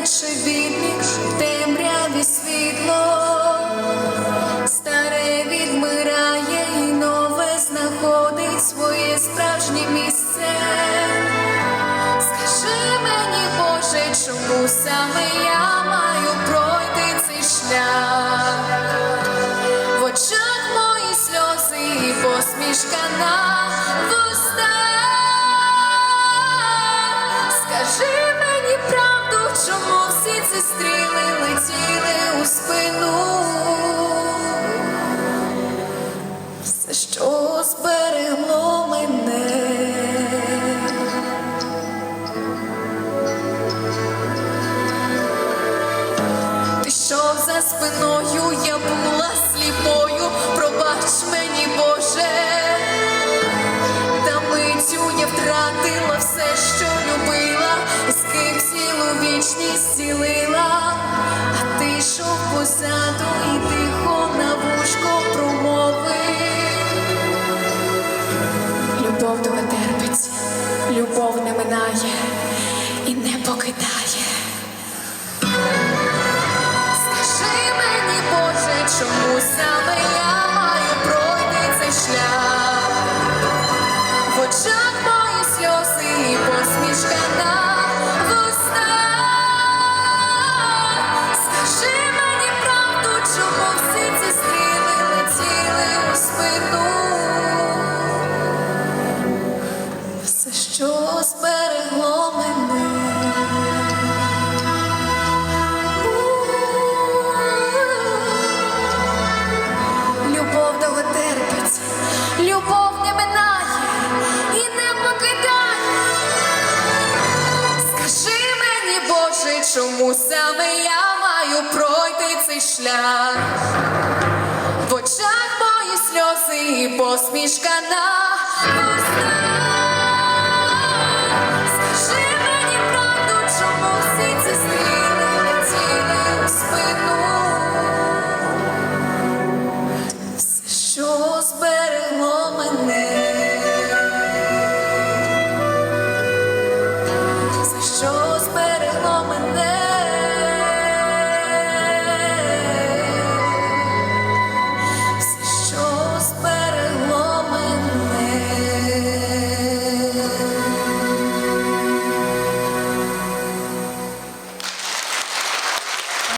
наче відлік, в темряві світло. Старе відмирає і нове знаходить своє справжнє місце. Скажи мені, Боже, чому саме я маю пройти цей шлях? В очах мої сльози і посмішка на спиною я була сліпою, пробач мені, Боже, та митю я втратила все, що любила, з ким цілу вічність цілила, а ти йшов позаду і тихо Боже, чому чому саме я маю пройти цей шлях? В очах мої сльози і посмішка на устах. Скажи мені правду, чому всі ці стріли спину? Все, що зберегло мене.